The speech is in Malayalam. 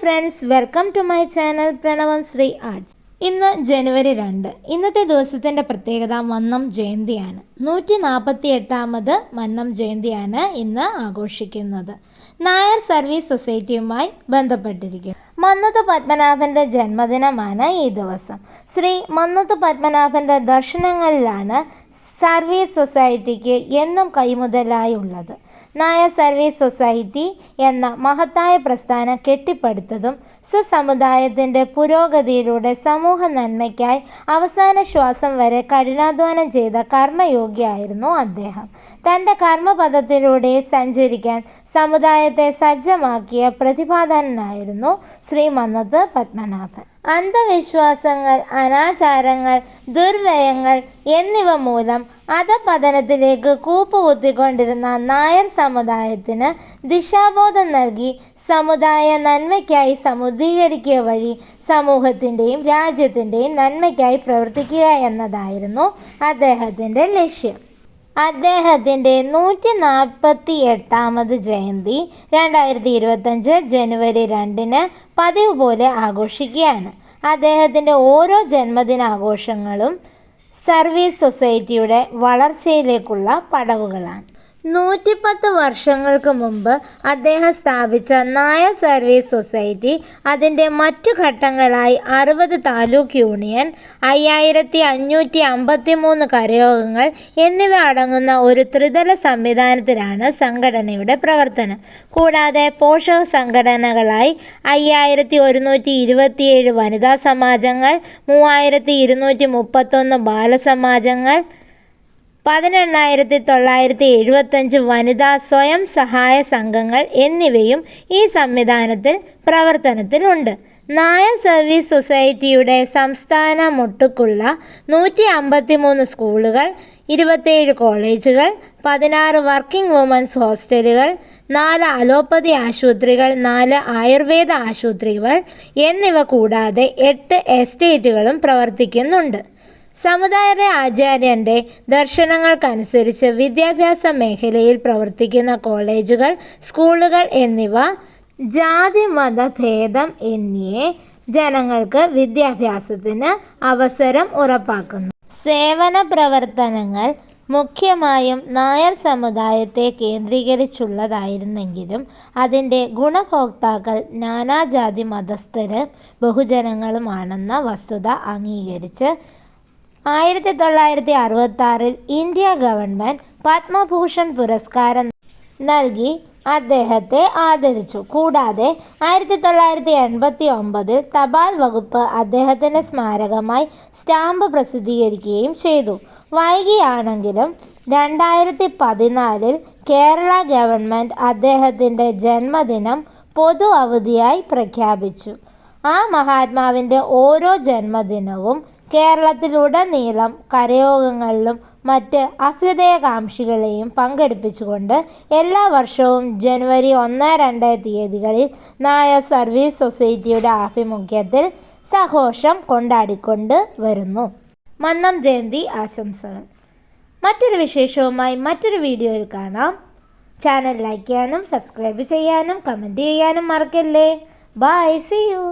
Friends welcome to my channel Pranavam Sree arts ഇന്ന് ജനുവരി രണ്ട്. ഇന്നത്തെ ദിവസത്തിന്റെ പ്രത്യേകത മന്നം ജയന്തിയാണ്. നൂറ്റി നാൽപ്പത്തി എട്ടാമത് മന്നം ജയന്തിയാണ് ഇന്ന് ആഘോഷിക്കുന്നത്. നായർ സർവീസ് സൊസൈറ്റിയുമായി ബന്ധപ്പെട്ടിരിക്കുന്നു. മന്നത്ത് പത്മനാഭന്റെ ജന്മദിനമാണ് ഈ ദിവസം. ശ്രീ മന്നത്ത് പത്മനാഭന്റെ ദർശനങ്ങളിലാണ് സർവീസ് സൊസൈറ്റിക്ക് എന്നും കൈമുതലായി ഉള്ളത്. നായർ സർവീസ് സൊസൈറ്റി എന്ന മഹത്തായ പ്രസ്ഥാനം കെട്ടിപ്പടുത്തതും സ്വസമുദായത്തിന്റെ പുരോഗതിയിലൂടെ സമൂഹ നന്മയ്ക്കായി അവസാന ശ്വാസം വരെ കഠിനാധ്വാനം ചെയ്ത കർമ്മയോഗിയായിരുന്നു അദ്ദേഹം. തന്റെ കർമ്മപഥത്തിലൂടെ സഞ്ചരിക്കാൻ സമുദായത്തെ സജ്ജമാക്കിയ പ്രതിപാദനായിരുന്നു ശ്രീ മന്നത്ത് പത്മനാഭൻ. അന്ധവിശ്വാസങ്ങൾ അനാചാരങ്ങൾ ദുർവ്യയങ്ങൾ എന്നിവ മൂലം അധപതനത്തിലേക്ക് കൂപ്പുകുത്തിക്കൊണ്ടിരുന്ന നായർ സമുദായത്തിന് ദിശാബോധം നൽകി സമുദായ നന്മയ്ക്കായി സമുദ്രീകരിക്കുക വഴി സമൂഹത്തിന്റെയും രാജ്യത്തിന്റെയും നന്മയ്ക്കായി പ്രവർത്തിക്കുക എന്നതായിരുന്നു അദ്ദേഹത്തിന്റെ ലക്ഷ്യം. അദ്ദേഹത്തിന്റെ നൂറ്റി നാൽപ്പത്തി എട്ടാമത് ജയന്തി രണ്ടായിരത്തി ഇരുപത്തഞ്ച് ജനുവരി രണ്ടിന് പതിവ് പോലെ ആഘോഷിക്കുകയാണ്. അദ്ദേഹത്തിന്റെ ഓരോ ജന്മദിനാഘോഷങ്ങളും സർവീസ് സൊസൈറ്റിയുടെ വളർച്ചയിലേക്കുള്ള പടവുകളാണ്. നൂറ്റിപ്പത്ത് വർഷങ്ങൾക്ക് മുമ്പ് അദ്ദേഹം സ്ഥാപിച്ച നായർ സർവീസ് സൊസൈറ്റി അതിന്റെ മറ്റു ഘട്ടങ്ങളായി അറുപത് താലൂക്ക് യൂണിയൻ അയ്യായിരത്തി അഞ്ഞൂറ്റി അമ്പത്തി മൂന്ന് കരയോഗങ്ങൾ എന്നിവ അടങ്ങുന്ന ഒരു ത്രിതല സംവിധാനത്തിലാണ് സംഘടനയുടെ പ്രവർത്തനം. കൂടാതെ പോഷക സംഘടനകളായി അയ്യായിരത്തി ഒരുന്നൂറ്റി ഇരുപത്തിയേഴ് വനിതാ സമാജങ്ങൾ മൂവായിരത്തി ഇരുന്നൂറ്റി മുപ്പത്തൊന്ന് ബാലസമാജങ്ങൾ പതിനെണ്ണായിരത്തി തൊള്ളായിരത്തി എഴുപത്തഞ്ച് വനിതാ സ്വയം സഹായ സംഘങ്ങൾ എന്നിവയും ഈ സംവിധാനത്തിൽ പ്രവർത്തനത്തിലുണ്ട്. നായർ സർവീസ് സൊസൈറ്റിയുടെ സംസ്ഥാന മുട്ടുക്കുള്ള നൂറ്റി അമ്പത്തി മൂന്ന് സ്കൂളുകൾ ഇരുപത്തേഴ് കോളേജുകൾ പതിനാറ് വർക്കിംഗ് വുമൻസ് ഹോസ്റ്റലുകൾ നാല് അലോപ്പതി ആശുപത്രികൾ നാല് ആയുർവേദ ആശുപത്രികൾ എന്നിവ കൂടാതെ എട്ട് എസ്റ്റേറ്റുകളും പ്രവർത്തിക്കുന്നുണ്ട്. സമുദായ ആചാര്യന്റെ ദർശനങ്ങൾക്കനുസരിച്ച് വിദ്യാഭ്യാസ മേഖലയിൽ പ്രവർത്തിക്കുന്ന കോളേജുകൾ സ്കൂളുകൾ എന്നിവ ജാതി മതഭേദം എന്നിയെ ജനങ്ങൾക്ക് വിദ്യാഭ്യാസത്തിന് അവസരം ഉറപ്പാക്കുന്നു. സേവന പ്രവർത്തനങ്ങൾ മുഖ്യമായും നായർ സമുദായത്തെ കേന്ദ്രീകരിച്ചുള്ളതായിരുന്നെങ്കിലും അതിന്റെ ഗുണഭോക്താക്കൾ നാനാജാതി മതസ്ഥരും ബഹുജനങ്ങളുമാണെന്ന വസ്തുത അംഗീകരിച്ച് ആയിരത്തി തൊള്ളായിരത്തി അറുപത്തി ഇന്ത്യ ഗവൺമെന്റ് പത്മഭൂഷൺ പുരസ്കാരം നൽകി അദ്ദേഹത്തെ ആദരിച്ചു. കൂടാതെ ആയിരത്തി തൊള്ളായിരത്തി എൺപത്തി ഒമ്പതിൽ തപാൽ വകുപ്പ് അദ്ദേഹത്തിന്റെ സ്മാരകമായി സ്റ്റാമ്പ് പ്രസിദ്ധീകരിക്കുകയും ചെയ്തു. വൈകിയാണെങ്കിലും രണ്ടായിരത്തി പതിനാലിൽ കേരള ഗവൺമെന്റ് അദ്ദേഹത്തിന്റെ ജന്മദിനം പൊതു അവധിയായി പ്രഖ്യാപിച്ചു. ആ മഹാത്മാവിന്റെ ഓരോ ജന്മദിനവും കേരളത്തിലുടനീളം കരയോഗങ്ങളിലും മറ്റ് അഭ്യുദയകാംക്ഷികളെയും പങ്കെടുപ്പിച്ചുകൊണ്ട് എല്ലാ വർഷവും ജനുവരി ഒന്ന് രണ്ട് തീയതികളിൽ നായർ സർവീസ് സൊസൈറ്റിയുടെ ആഭിമുഖ്യത്തിൽ സഘോഷം കൊണ്ടാടിക്കൊണ്ട് വരുന്നു. മന്നം ജയന്തി ആശംസകൾ. മറ്റൊരു വിശേഷവുമായി മറ്റൊരു വീഡിയോയിൽ കാണാം. ചാനൽ ലൈക്ക് ചെയ്യാനും സബ്സ്ക്രൈബ് ചെയ്യാനും കമന്റ് ചെയ്യാനും മറക്കല്ലേ. Bye see you.